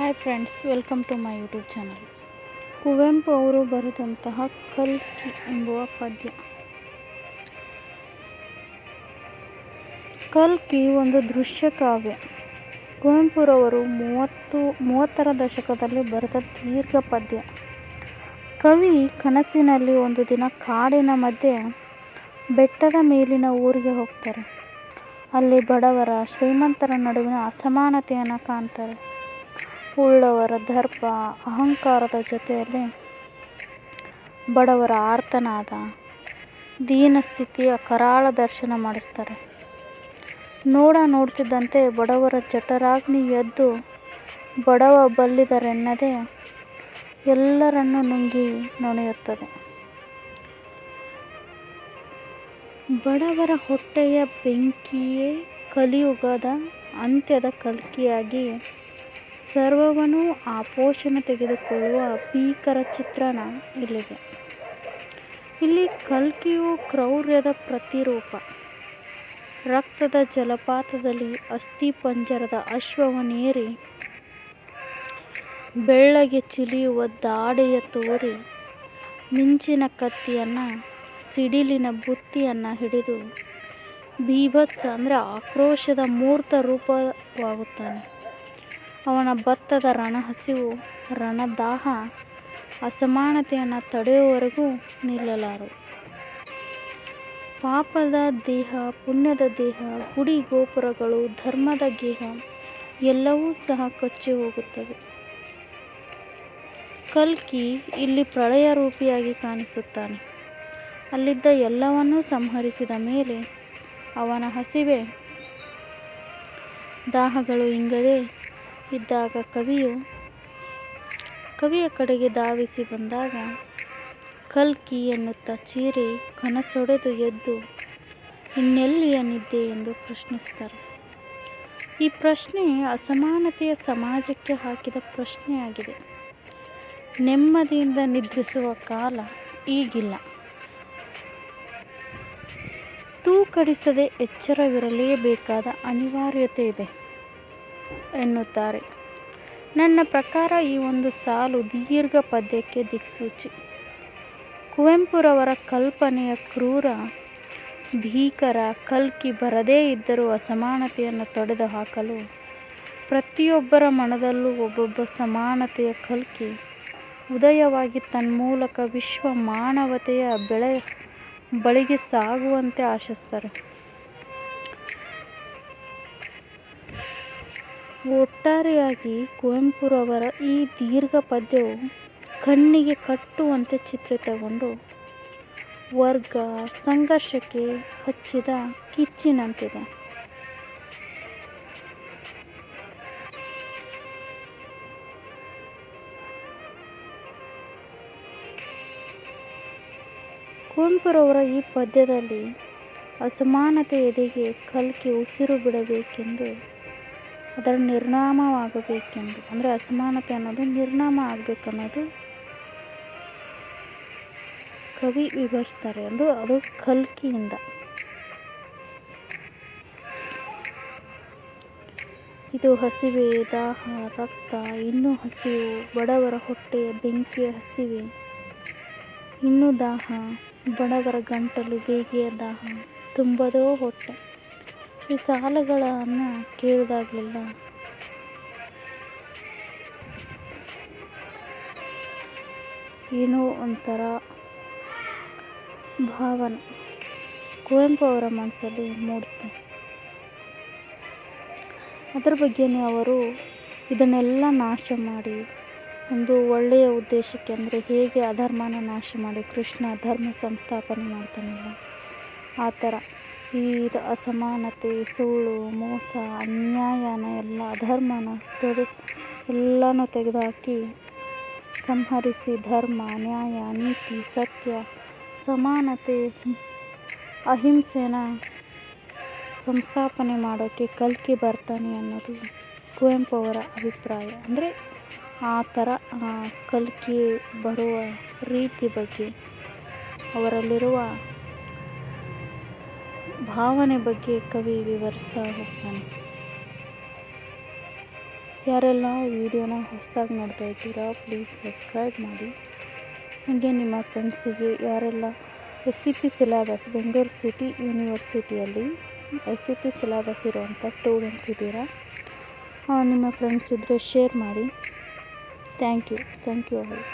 Hi friends welcome to my YouTube channel Kuvempu ಅವರು ಬರೆದಂತಹ ಕಲ್ಕಿ ಎಂಬುವ ಪದ್ಯ. ಕಲ್ಕಿ ಒಂದು ದೃಶ್ಯ ಕಾವ್ಯ. ಕುವೆಂಪುರವರು ಮೂವತ್ತು, ಮೂವತ್ತರ ದಶಕದಲ್ಲಿ ಬರೆದ ದೀರ್ಘ ಪದ್ಯ. ಕವಿ ಕನಸಿನಲ್ಲಿ ಒಂದು ದಿನ ಕಾಡಿನ ಮಧ್ಯೆ ಬೆಟ್ಟದ ಮೇಲಿನ ಊರಿಗೆ ಹೋಗ್ತಾರೆ. ಅಲ್ಲಿ ಬಡವರ ಶ್ರೀಮಂತರ ನಡುವಿನ ಅಸಮಾನತೆಯನ್ನು ಕಾಣ್ತಾರೆ. ಉಳ್ಳವರ ದರ್ಪ ಅಹಂಕಾರದ ಜೊತೆಯಲ್ಲಿ ಬಡವರ ಆರ್ತನಾದ ದೀನಸ್ಥಿತಿಯ ಕರಾಳ ದರ್ಶನ ಮಾಡಿಸ್ತಾರೆ. ನೋಡ ನೋಡ್ತಿದ್ದಂತೆ ಬಡವರ ಜಠರಾಗ್ನಿ ಎದ್ದು ಬಡವ ಬಲ್ಲಿದರೆನ್ನದೆ ಎಲ್ಲರನ್ನು ನುಂಗಿ ನೊಣೆಯುತ್ತದೆ. ಬಡವರ ಹೊಟ್ಟೆಯ ಬೆಂಕಿಯೇ ಕಲಿಯುಗದ ಅಂತ್ಯದ ಕಲ್ಕಿಯಾಗಿ ಸರ್ವವನ್ನೂ ಆಪೋಷಣ ತೆಗೆದುಕೊಳ್ಳುವ ಭೀಕರ ಚಿತ್ರಣ ಇಲ್ಲಿದೆ. ಇಲ್ಲಿ ಕಲ್ಕಿಯು ಕ್ರೌರ್ಯದ ಪ್ರತಿರೂಪ. ರಕ್ತದ ಜಲಪಾತದಲ್ಲಿ ಅಸ್ಥಿಪಂಜರದ ಅಶ್ವವನ್ನೇರಿ ಬೆಳ್ಳಗೆ ಚಿಲಿಯುವ ದಾಡೆಯ ತೋರಿ, ಮಿಂಚಿನ ಕತ್ತಿಯನ್ನು, ಸಿಡಿಲಿನ ಬುತ್ತಿಯನ್ನು ಹಿಡಿದು ಬೀಭತ್ಸ ಅಂದರೆ ಆಕ್ರೋಶದ ಮೂರ್ತ ರೂಪವಾಗುತ್ತಾನೆ. ಅವನ ಭತ್ತದ ರಣಹಸಿವು, ರಣದಾಹ, ಅಸಮಾನತೆಯನ್ನು ತಡೆಯುವವರೆಗೂ ನಿಲ್ಲಲಾರು. ಪಾಪದ ದೇಹ, ಪುಣ್ಯದ ದೇಹ, ಗುಡಿ ಗೋಪುರಗಳು, ಧರ್ಮದ ಗೇಹ ಎಲ್ಲವೂ ಸಹ ಕಚ್ಚಿ ಹೋಗುತ್ತವೆ. ಕಲ್ಕಿ ಇಲ್ಲಿ ಪ್ರಳಯ ರೂಪಿಯಾಗಿ ಕಾಣಿಸುತ್ತಾನೆ. ಅಲ್ಲಿದ್ದ ಎಲ್ಲವನ್ನೂ ಸಂಹರಿಸಿದ ಮೇಲೆ ಅವನ ಹಸಿವೆ, ದಾಹಗಳು ಇಂಗದೆ ಇದ್ದಾಗ ಕವಿಯು ಕವಿಯ ಕಡೆಗೆ ಧಾವಿಸಿ ಬಂದಾಗ ಕಲ್ಕಿ ಎನ್ನುತ್ತಾ ಚೀರಿ ಕನಸೊಡೆದು ಎದ್ದು ಇನ್ನೆಲ್ಲಿಯ ನಿದ್ದೆ? ಎಂದು ಪ್ರಶ್ನಿಸ್ತಾರೆ ಈ ಪ್ರಶ್ನೆ ಅಸಮಾನತೆಯ ಸಮಾಜಕ್ಕೆ ಹಾಕಿದ ಪ್ರಶ್ನೆಯಾಗಿದೆ. ನೆಮ್ಮದಿಯಿಂದ ನಿದ್ರಿಸುವ ಕಾಲ ಈಗಿಲ್ಲ. ತೂಕಡಿಸದೆ ಎಚ್ಚರವಿರಲೇಬೇಕಾದ ಅನಿವಾರ್ಯತೆ ಇದೆ. ಎನ್ನುತ್ತಾರೆ. ನನ್ನ ಪ್ರಕಾರ ಈ ಒಂದು ಸಾಲು ದೀರ್ಘ ಪದ್ಯಕ್ಕೆ ದಿಕ್ಸೂಚಿ. ಕುವೆಂಪುರವರ ಕಲ್ಪನೆಯ ಕ್ರೂರ, ಭೀಕರ, ಕಲ್ಕಿ ಬರದೇ ಇದ್ದರೂ ಅಸಮಾನತೆಯನ್ನು ತೊಡೆದು ಹಾಕಲು, ಪ್ರತಿಯೊಬ್ಬರ ಮನದಲ್ಲೂ ಒಬ್ಬೊಬ್ಬ ಸಮಾನತೆಯ ಕಲ್ಕಿ, ಉದಯವಾಗಿ ತನ್ಮೂಲಕ ವಿಶ್ವ ಮಾನವತೆಯ ಬೆಳೆ ಬಳಿಗೆ ಸಾಗುವಂತೆ ಆಶಿಸ್ತಾರೆ. ಒಟ್ಟಾರೆಯಾಗಿ ಕುವೆಂಪುರವರ ಈ ದೀರ್ಘ ಪದ್ಯವು ಕಣ್ಣಿಗೆ ಕಟ್ಟುವಂತೆ ಚಿತ್ರಿತಗೊಂಡು ವರ್ಗ ಸಂಘರ್ಷಕ್ಕೆ ಹಚ್ಚಿದ ಕಿಚ್ಚಿನಂತಿದೆ. ಕುವೆಂಪುರವರ ಈ ಪದ್ಯದಲ್ಲಿ ಅಸಮಾನತೆ ಎದೆಗೆ ಕಲ್ಕಿ ಉಸಿರು ಬಿಡಬೇಕೆಂದು ಅದರ ನಿರ್ನಾಮವಾಗಬೇಕೆಂದು. ಅಂದರೆ ಅಸಮಾನತೆ ಅನ್ನೋದು ನಿರ್ನಾಮ ಆಗಬೇಕನ್ನೋದು ಕವಿ ವಿವರಿಸ್ತಾರೆ. ಅದು ಅದು ಕಲ್ಕಿಯಿಂದ. ಇದು ಹಸಿವೆ ದಾಹ ರಕ್ತ, ಇನ್ನೂ ಹಸಿವು, ಬಡವರ ಹೊಟ್ಟೆಯ ಬೆಂಕಿಯ ಹಸಿವೆ, ಇನ್ನೂ ದಾಹ, ಬಡವರ ಗಂಟಲು ಬೇಗೆಯ ದಾಹ, ತುಂಬದೋ ಹೊಟ್ಟೆ. ಈ ಸಾಲುಗಳನ್ನು ಕೇಳಿದಾಗಲೆಲ್ಲ ಏನೋ ಒಂಥರ ಭಾವನೆ. ಕುವೆಂಪು ಅವರ ಮನಸ್ಸಲ್ಲಿ ಮೂಡುತ್ತೆ. ಅದರ ಬಗ್ಗೆನೇ ಅವರು ಇದನ್ನೆಲ್ಲ ನಾಶ ಮಾಡಿ ಒಂದು ಒಳ್ಳೆಯ ಉದ್ದೇಶಕ್ಕೆ ಅಂದರೆ ಹೇಗೆ ಅಧರ್ಮನ ನಾಶ ಮಾಡಿ ಕೃಷ್ಣ ಧರ್ಮ ಸಂಸ್ಥಾಪನೆ ಮಾಡ್ತಾನಲ್ಲ, ಆ ಥರ. ಈ ಅಸಮಾನತೆ, ಸುಳ್ಳು, ಮೋಸ ಅನ್ಯಾಯನ ಎಲ್ಲ ಅಧರ್ಮನ ತೆಗೆದು ಎಲ್ಲನೂ ತೆಗೆದುಹಾಕಿ ಸಂಹರಿಸಿ ಧರ್ಮ, ನ್ಯಾಯ, ನೀತಿ, ಸತ್ಯ, ಸಮಾನತೆ, ಅಹಿಂಸೆನ ಸಂಸ್ಥಾಪನೆ ಮಾಡೋಕ್ಕೆ ಕಲ್ಕಿ ಬರ್ತಾನೆ ಅನ್ನೋದು ಕುವೆಂಪು ಅವರ ಅಭಿಪ್ರಾಯ. ಅಂದರೆ ಆ ಥರ ಕಲ್ಕಿ ಬರುವ ರೀತಿ ಬಗ್ಗೆ ಅವರಲ್ಲಿರುವ ಭಾವನೆ ಬಗ್ಗೆ ಕವಿ ವಿವರಿಸ್ತಾ ಹೋಗ್ತಾನೆ. ಯಾರೆಲ್ಲ ವಿಡಿಯೋನ ಹೊಸದಾಗಿ ನೋಡ್ತಾ ಇದ್ದೀರಾ ಪ್ಲೀಸ್ ಸಬ್ಸ್ಕ್ರೈಬ್ ಮಾಡಿ. ಹಾಗೆ ನಿಮ್ಮ ಫ್ರೆಂಡ್ಸಿಗೆ ಯಾರೆಲ್ಲ S C P syllabus Bengaluru city ಯೂನಿವರ್ಸಿಟಿಯಲ್ಲಿ S C P syllabus ಇರುವಂಥ ಸ್ಟೂಡೆಂಟ್ಸ್ ಇದ್ದೀರಾ ನಿಮ್ಮ ಫ್ರೆಂಡ್ಸ್ ಇದ್ದರೆ ಶೇರ್ ಮಾಡಿ. Thank you thank you all